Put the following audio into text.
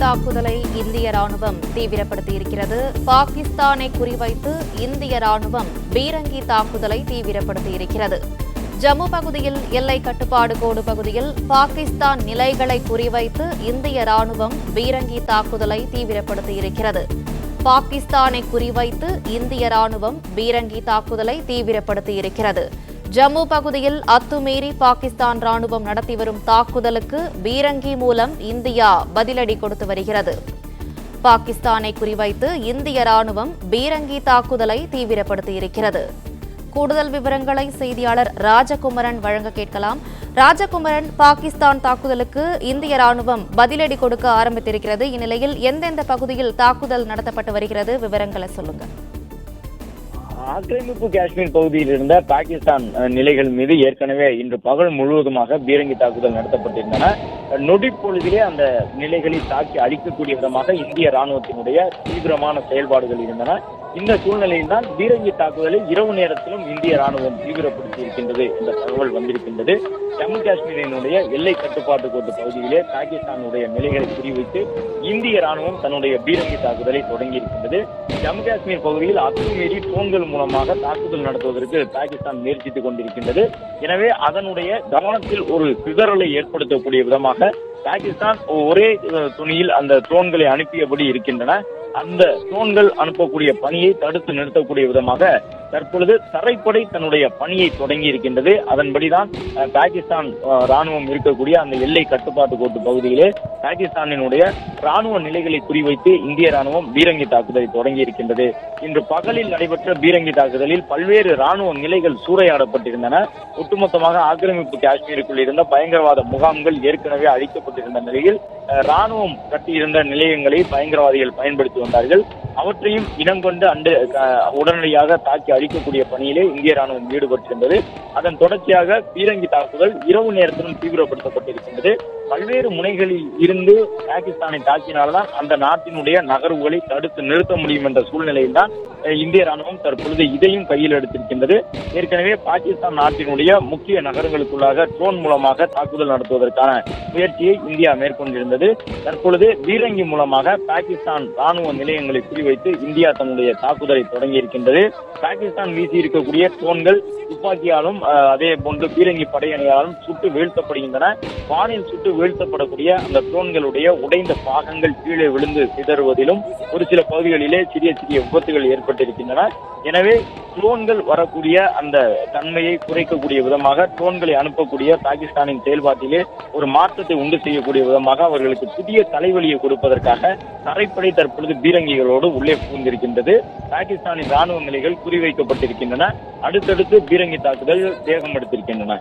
தாக்குதலை இந்திய ராணுவம் தீவிரப்படுத்தியிருக்கிறது. பாகிஸ்தானை குறிவைத்து இந்திய ராணுவம் பீரங்கி தாக்குதலை தீவிரப்படுத்தியிருக்கிறது. ஜம்மு பகுதியில் எல்லை கட்டுப்பாடு கோடு பகுதியில் பாகிஸ்தான் நிலைகளை குறிவைத்து இந்திய ராணுவம் பீரங்கி தாக்குதலை தீவிரப்படுத்தியிருக்கிறது. பாகிஸ்தானை குறிவைத்து இந்திய ராணுவம் பீரங்கி தாக்குதலை தீவிரப்படுத்தியிருக்கிறது. ஜம்மு பகுதியில் அத்துமீறி பாகிஸ்தான் ராணுவம் நடத்தி வரும் தாக்குதலுக்கு பீரங்கி மூலம் இந்தியா பதிலடி கொடுத்து வருகிறது. பாகிஸ்தானை குறிவைத்து இந்திய ராணுவம் பீரங்கி தாக்குதலை தீவிரப்படுத்தியிருக்கிறது கூடுதல் விவரங்களை செய்தியாளர் ராஜகுமரன் வழங்க கேட்கலாம். ராஜகுமரன் பாகிஸ்தான் தாக்குதலுக்கு இந்திய ராணுவம் பதிலடி கொடுக்க ஆரம்பித்திருக்கிறது. இந்நிலையில் எந்தெந்த பகுதியில் தாக்குதல் நடத்தப்பட்டு வருகிறது? விவரங்களை சொல்லுங்கள் ஆக்கிரமிப்பு காஷ்மீர் பகுதியில் இருந்த பாகிஸ்தான் நிலைகள் மீது ஏற்கனவே இன்று பகல் முழுவதுமாக பீரங்கி தாக்குதல் நடத்தப்பட்டிருந்தன. நொடி பொழுதிலே அந்த நிலைகளை தாக்கி அழிக்கக்கூடிய விதமாக இந்திய ராணுவத்தினுடைய தீவிரமான செயல்பாடுகள் இருந்தன. இந்த சூழ்நிலையில் தான் பீரங்கி தாக்குதலை இரவு நேரத்திலும் இந்திய ராணுவம் தீவிரப்படுத்தி இருக்கின்றது என்ற தகவல் வந்திருக்கின்றது. ஜம்மு காஷ்மீரினுடைய எல்லை கட்டுப்பாட்டு கோட்டு பகுதியிலே பாகிஸ்தானுடைய நிலைகளை குறிவைத்து இந்திய ராணுவம் தன்னுடைய பீரங்கி தாக்குதலை தொடங்கி இருக்கின்றது ஜம்மு காஷ்மீர் பகுதியில் அத்துமீறி ட்ரோன்கள் மூலமாக தாக்குதல் நடத்துவதற்கு பாகிஸ்தான் முயற்சித்துக் கொண்டிருக்கின்றது. எனவே அதனுடைய கவனத்தில் ஒரு சிதறலை ஏற்படுத்தக்கூடிய விதமாக பாகிஸ்தான் ஒரே துணியில் அந்த ட்ரோன்களை அனுப்பியபடி இருக்கின்றன. அந்த ட்ரோன்கள் அனுப்பக்கூடிய பணியை தடுத்து நிறுத்தக்கூடிய விதமாக தற்பொழுது தரைப்படை தன்னுடைய பணியை தொடங்கி இருக்கின்றது. அதன்படிதான் பாகிஸ்தான் ராணுவம் இருக்கக்கூடிய அந்த எல்லை கட்டுப்பாட்டு கோட்டு பகுதியிலே பாகிஸ்தானினுடைய ராணுவ நிலைகளை குறிவைத்து இந்திய ராணுவம் பீரங்கி தாக்குதலை தொடங்கி இருக்கின்றது. இன்று பகலில் நடைபெற்ற பீரங்கி தாக்குதலில் பல்வேறு ராணுவ நிலைகள் சூறையாடப்பட்டிருந்தன. ஒட்டுமொத்தமாக ஆக்கிரமிப்பு காஷ்மீருக்குள் இருந்த பயங்கரவாத முகாம்கள் ஏற்கனவே அழிக்கப்பட்டிருந்த நிலையில் ராணுவம் கட்டியிருந்த நிலையங்களை பயங்கரவாதிகள் பயன்படுத்தி வந்தார்கள். அவற்றையும் இனம் கொண்டு அண்டு உடனடியாக தாக்கி அழிக்கக்கூடிய பணியிலே இந்திய ராணுவம் ஈடுபட்டிருந்தது. அதன் தொடர்ச்சியாக பீரங்கி தாக்குதல் இரவு நேரத்திலும் தீவிரப்படுத்தப்பட்டிருக்கின்றது. பல்வேறு முனைகளில் இருந்து பாகிஸ்தானை தாக்கினால்தான் அந்த நாட்டினுடைய நகர்வுகளை தடுத்து நிறுத்த முடியும் என்ற சூழ்நிலையில் தான் இந்திய ராணுவம் தற்பொழுது இதையும் கையில் எடுத்திருக்கின்றது. ஏற்கனவே பாகிஸ்தான் நாட்டினுடைய முக்கிய நகரங்களுக்குள்ளாக ட்ரோன் மூலமாக தாக்குதல் நடத்துவதற்கான முயற்சியை இந்தியா மேற்கொண்டிருந்தது. தற்பொழுது பீரங்கி மூலமாக பாகிஸ்தான் ராணுவ நிலையங்களை குறிவைத்து இந்தியா தன்னுடைய தாக்குதலை தொடங்கி இருக்கின்றது பாகிஸ்தான் வீசி இருக்கக்கூடிய ட்ரோன்கள் துப்பாக்கியாலும் அதே போன்று பீரங்கி படையணியாலும் சுட்டு வீழ்த்தப்படுகின்றன. வானில் சுட்டு வீழ்த்தப்படக்கூடிய அந்த ட்ரோன்களுடைய உடைந்த பாகங்கள் கீழே விழுந்து சிதறுவதிலும் ஒரு சில பகுதிகளிலே சிறிய சிறிய விபத்துகள் ஏற்பட்டிருக்கின்றன. எனவே ட்ரோன்கள் வரக்கூடிய அந்த தன்மையை குறைக்கக்கூடிய விதமாக ட்ரோன்களை அனுப்பக்கூடிய பாகிஸ்தானின் செயல்பாட்டிலே ஒரு மாற்றத்தை உண்டு செய்யக்கூடிய விதமாக அவர்களுக்கு புதிய தலைவலியை கொடுப்பதற்காக தரைப்படை தற்பொழுது பீரங்கிகளோடு உள்ளே புகுந்திருக்கின்றது. பாகிஸ்தானின் ராணுவ நிலைகள் குறிவைக்கப்பட்டிருக்கின்றன. அடுத்தடுத்து பீரங்கி தாக்குதல் வேகம் எடுத்திருக்கின்றன.